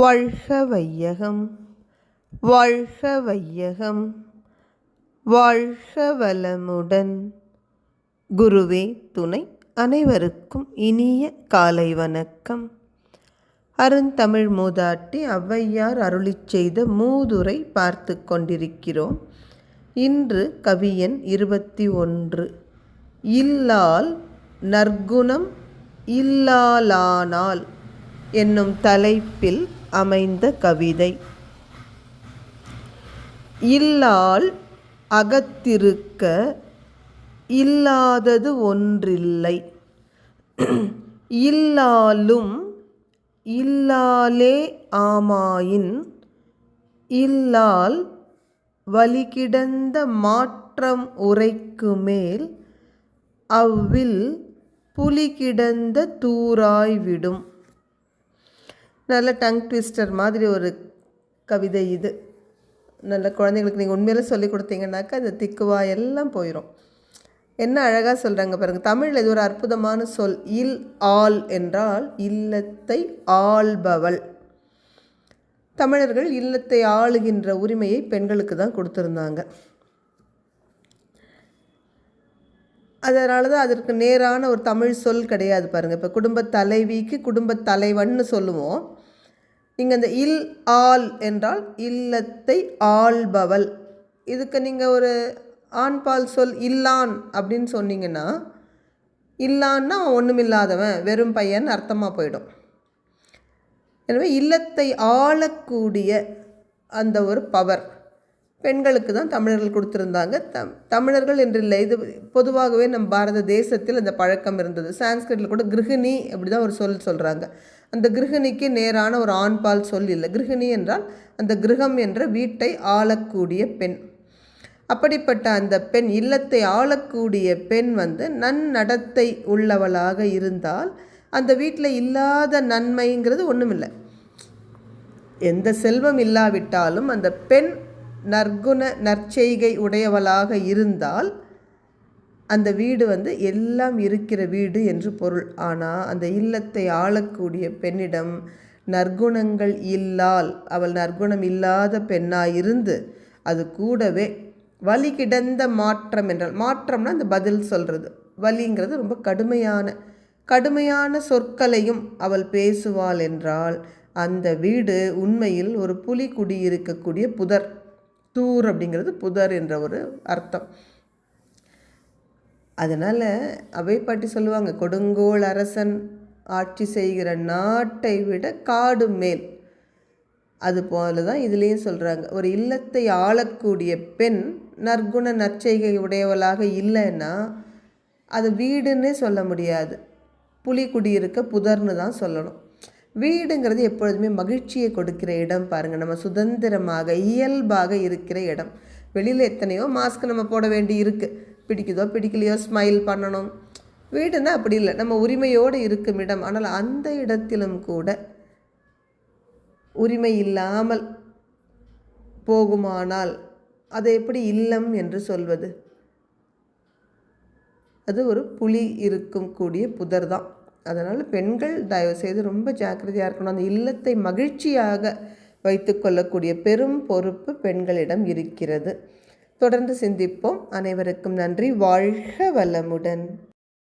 வாழ்க வையகம் வாழ்க வையகம் வாழ்க வளமுடன். குருவே துணை அனைவருக்கும் இனிய காலை வணக்கம். அருந்தமிழ் மூதாட்டி ஔவையார் அருளிச் செய்த மூதுரை பார்த்து கொண்டிருக்கிறோம். இன்று கவியன் இருபத்தி ஒன்று. இல்லால் நற்குணம் இல்லாலானால் என்னும் தலைப்பில் அமைந்த கவிதை. இல்லால் அகத்திருக்க இல்லாதது ஒன்றில்லை. இல்லாலும் இல்லாலே ஆமாயின் இல்லால் வலிகிடந்த மாற்றம் உரைக்கு மேல் அவ்வில் புலி கிடந்த நல்ல டங் ட்விஸ்டர் மாதிரி ஒரு கவிதை இது. நல்ல குழந்தைங்களுக்கு நீங்கள் உண்மையில சொல்லி கொடுத்தீங்கன்னாக்கா அந்த திக்குவா எல்லாம் போயிடும் என்ன அழகாக சொல்கிறாங்க பாருங்கள் தமிழில் இது ஒரு அற்புதமான சொல். இல் ஆள் என்றால் இல்லத்தை ஆள்பவள். தமிழர்கள் இல்லத்தை ஆளுகின்ற உரிமையை பெண்களுக்கு தான் கொடுத்துருந்தாங்க. அதனால தான் அதற்கு நேரான ஒரு தமிழ் சொல் கிடையாது பாருங்கள் இப்போ குடும்ப தலைவிக்கு குடும்ப தலைவன்னு சொல்லுவோம். இங்கே அந்த இல் ஆள் என்றால் இல்லத்தை ஆள்பவள். இதுக்கு நீங்கள் ஒரு ஆண்பால் சொல் இல்லான் அப்படின்னு சொன்னீங்கன்னா இல்லான்னா அவன் ஒன்றுமில்லாதவன் வெறும் பையன் அர்த்தமாக போயிடும். எனவே இல்லத்தை ஆளக்கூடிய அந்த ஒரு பவர். பெண்களுக்கு தான் தமிழர்கள் கொடுத்துருந்தாங்க. தம் தமிழர்கள் என்று இல்லை இது பொதுவாகவே நம் பாரத தேசத்தில் அந்த பழக்கம் இருந்தது. சான்ஸ்கிரிட்டில் கூட கிருஹிணி அப்படி தான் ஒரு சொல் சொல்கிறாங்க அந்த கிருகிணிக்கு நேரான ஒரு ஆண்பால் சொல் இல்லை. கிருகிணி என்றால் அந்த கிரகம் என்ற வீட்டை ஆளக்கூடிய பெண். அப்படிப்பட்ட அந்த பெண் இல்லத்தை ஆளக்கூடிய பெண் வந்து நன்னடத்தை உள்ளவளாக இருந்தால் அந்த வீட்டில் இல்லாத நன்மைங்கிறது ஒன்றுமில்லை எந்த செல்வம் இல்லாவிட்டாலும் அந்த பெண் நற்குண நற்செய்கை உடையவளாக இருந்தால் அந்த வீடு வந்து எல்லாம் இருக்கிற வீடு என்று பொருள். ஆனால் அந்த இல்லத்தை ஆளக்கூடிய பெண்ணிடம் நற்குணங்கள் இல்லால் அவள் நற்குணம் இல்லாத பெண்ணாக இருந்து அது கூடவே வலி கிடந்த மாற்றம் என்றால் மாற்றம்னா அந்த பதில் சொல்கிறது வலிங்கிறது ரொம்ப கடுமையான கடுமையான சொற்களையும் அவள் பேசுவாள் என்றால் அந்த வீடு உண்மையில் ஒரு புலி குடியிருக்கக்கூடிய புதர் தூர் அப்படிங்கிறது புதர் என்ற ஒரு அர்த்தம். அதனால் அவை பாட்டி சொல்லுவாங்க கொடுங்கோல் அரசன் ஆட்சி செய்கிற நாட்டை விட காடு மேல். அது போல தான் இதுலேயும் சொல்கிறாங்க ஒரு இல்லத்தை ஆளக்கூடிய பெண் நற்குண நற்செய்கை உடையவளாக இல்லைன்னா அது வீடுன்னே சொல்ல முடியாது. புலி குடியிருக்க புதர்னு தான் சொல்லணும். வீடுங்கிறது எப்பொழுதுமே மகிழ்ச்சியை கொடுக்கிற இடம் பாருங்கள் நம்ம சுதந்திரமாக இயல்பாக இருக்கிற இடம். வெளியில் எத்தனையோ மாஸ்க் நம்ம போட வேண்டி இருக்குது பிடிக்குதோ பிடிக்கலையோ ஸ்மைல் பண்ணணும். வீடுன்னா அப்படி இல்லை. நம்ம உரிமையோடு இருக்கும் இடம். ஆனால் அந்த இடத்திலும் கூட உரிமை இல்லாமல் போகுமானால் அதை எப்படி இல்லம் என்று சொல்வது? அது ஒரு புலி இருக்கும் கூடிய புதர் தான். அதனால் பெண்கள் தயவுசெய்து ரொம்ப ஜாக்கிரதையாக இருக்கணும். அந்த இல்லத்தை மகிழ்ச்சியாக வைத்து கொள்ளக்கூடிய பெரும் பொறுப்பு பெண்களிடம் இருக்கிறது. தொடர்ந்து சிந்திப்போம். அனைவருக்கும் நன்றி. வாழ்க வளமுடன்.